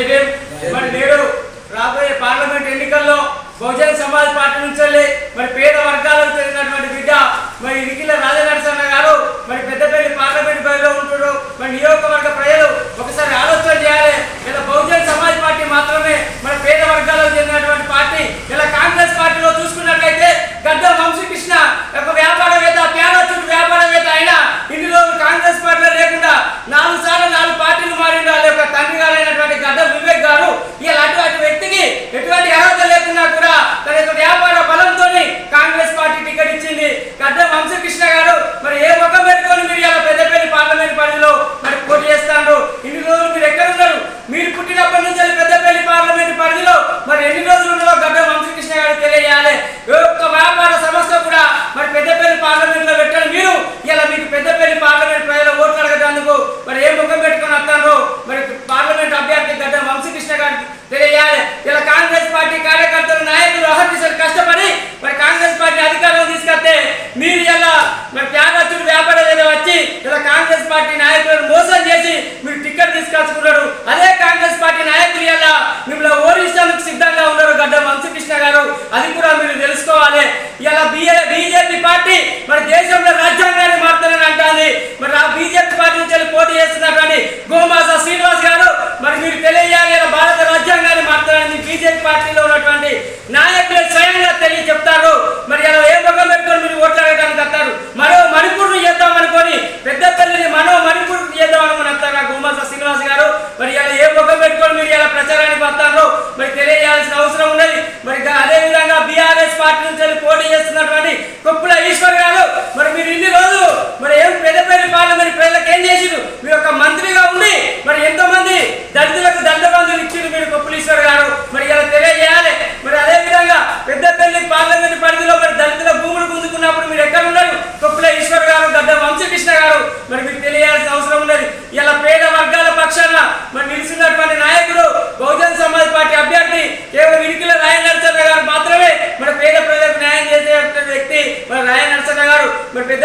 జయభీం మరి మీరు రాబోయే పార్లమెంట్ ఎన్నికల్లో బహుజన్ సమాజ్ పార్టీ నుంచి మరి పేద వర్గాలకు చెందినటువంటి బిడ్డ మరి ఉన్నటువంటి నాయకులు స్వయంగా తెలియజెప్తారు మరి అలా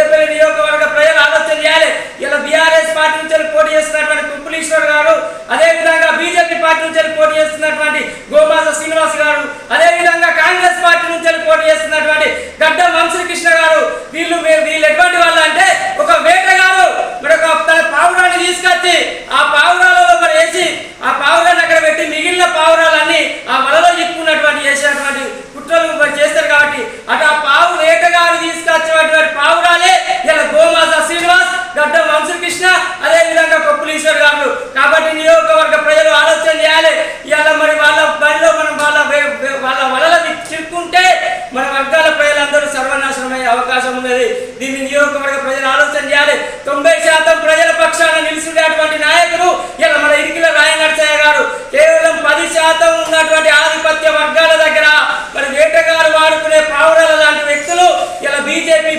పెద్దపల్లి నియోజకవర్గ ప్రజలు ఆలోచన చేయాలి. ఇలా బీఆర్ఎస్ పార్టీ నుంచి పోటీ చేస్తున్నటువంటి కుంపులీశ్వర్ గారు అదేవిధంగా బీజేపీ పార్టీ నుంచి పోటీ చేస్తున్నటువంటి గోమాస శ్రీనివాస్ గారు అదేవిధంగా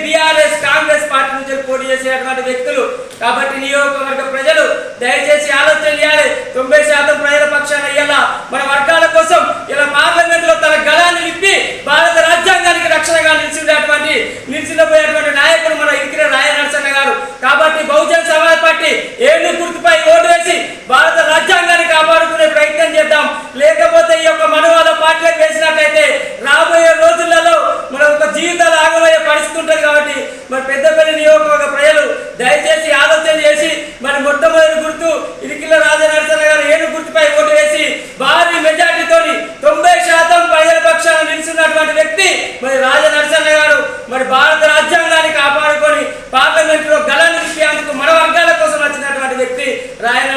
బీఆర్ఎస్ కాంగ్రెస్ పార్టీ నుంచి పోటీ చేసేటువంటి వ్యక్తులు. కాబట్టి నియోజకవర్గ ప్రజలు దయచేసి ఆలోచన చేయాలి. తొంభై శాతం ప్రజల పక్షాన అయ్యేలా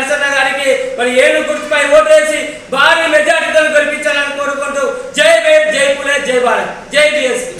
నరసన్న గారికి మరి ఏడు గుర్తుపై ఓటేసి భారీ మెజార్టీతో గెలిపించాలని కోరుకుంటూ జై భేర్ జై పులే జై భారత్ జై బిఎస్పీ.